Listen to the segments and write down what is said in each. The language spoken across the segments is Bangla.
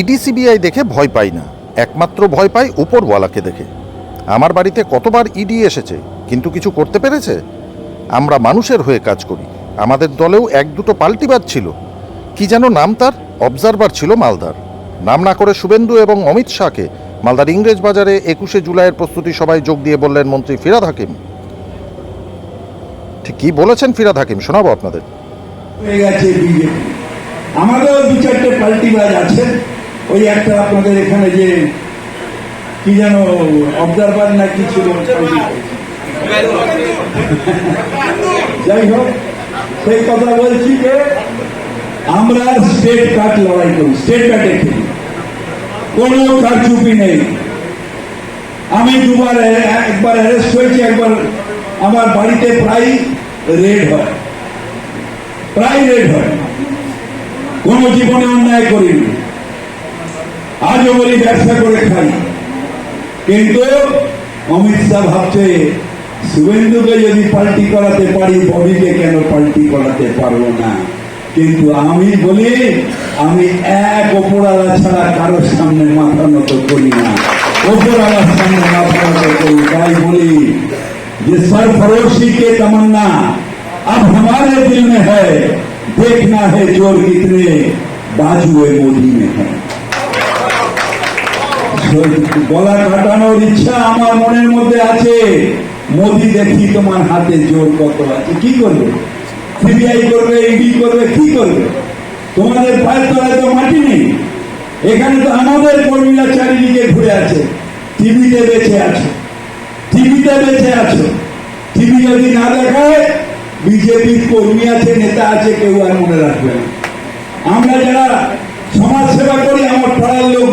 ইডি সিবিআই দেখে ভয় পাই না। একমাত্র ভয় পাই উপরওয়ালাকে দেখে। আমার বাড়িতে কতবার ইডি এসেছে, কিন্তু কিছু করতে পেরেছে? আমরা মানুষের হয়ে কাজ করি। আমাদের দলেও এক দুটো পাল্টিবাদ ছিল। কি যেন নাম তার? অবজারভার ছিল মালদার। নাম না করে শুভেন্দু এবং অমিত শাহকে মালদার ইংরেজ বাজারে একুশে জুলাইয়ের প্রস্তুতি সবাই যোগ দিয়ে বললেন মন্ত্রী ফিরাদ হাকিম। ঠিক কি বলেছেন ফিরাদ হাকিম? শোনাবো আপনাদের। হয়ে গেছে বিজেপি। দু চারটে পাল্টিবাজ আছে ওই একটা আপনাদের এখানে যে, কি যেন অবজারভার না কি ছিল যাই হোক, সেই কথা বলছি যে, আমরা স্টেট কার্ড লড়াই করি স্টেট কার্ডে খেলি। কোনো কারচুপি নেই। আমি দুবার একবার অ্যারেস্ট হয়েছি, একবার আমার বাড়িতে প্রায় রেড হয়। প্রায় রেড হয়। কোন জীবনে অন্যায় করিনি। আজও বলি ব্যবসা করে খাই কিন্তু অমিত শাহ ভাবছে শুভেন্দুকে যদি পাল্টি করাতে পারি বডিকে কেন পাল্টি করাতে পারবো না কিন্তু আমি বলি আমি এক ওপরালা ছাড়া কারোর সামনে মাথা নত করি না ওপরালার সামনে মাথা নত করি তাই বলি যে सरफरोशी के तमन्ना अब हमारे दिल में है देखना है जोर कितने बाजुए मोदी में है গলা কাটানোর ইচ্ছা আমার মনের মধ্যে আছে। মোদি দেখি তোমার হাতে জোর কত আছে। কি করবে? সিবিআই করবে ইডি করবে, কি করবে? তোমাদের পায়ের তলায় তো মাটি নেই। এখানে তো আমাদের কর্মীরা চারিদিকে ঘুরে আছে। টিভিতে বেঁচে আছে। টিভিতে বেঁচে আছো। টিভি যদি না দেখায়, বিজেপির কর্মী আছে, নেতা আছে, কেউ আর মনে রাখবে না। আমরা যারা সমাজ সেবা করি, আমার পাড়ার লোক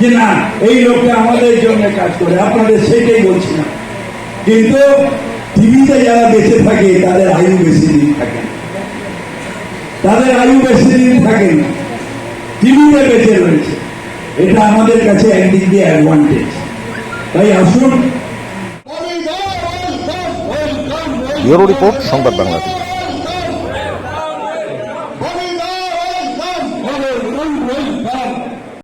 যে না এই লোকটা আমাদের জন্য কাজ করে আপনাদের সেটাই বলছি না। কিন্তু টিভিতে যারা বেঁচে থাকে তাদের আয়ু বেশি দিন থাকে। তাদের আয়ু বেশি দিন থাকে না। টিভিতে বেঁচে রয়েছে। এটা আমাদের কাছে একদিক দিয়ে অ্যাডভান্টেজ তাই আসুন। ব্যুরো রিপোর্ট সংবাদ বাংলা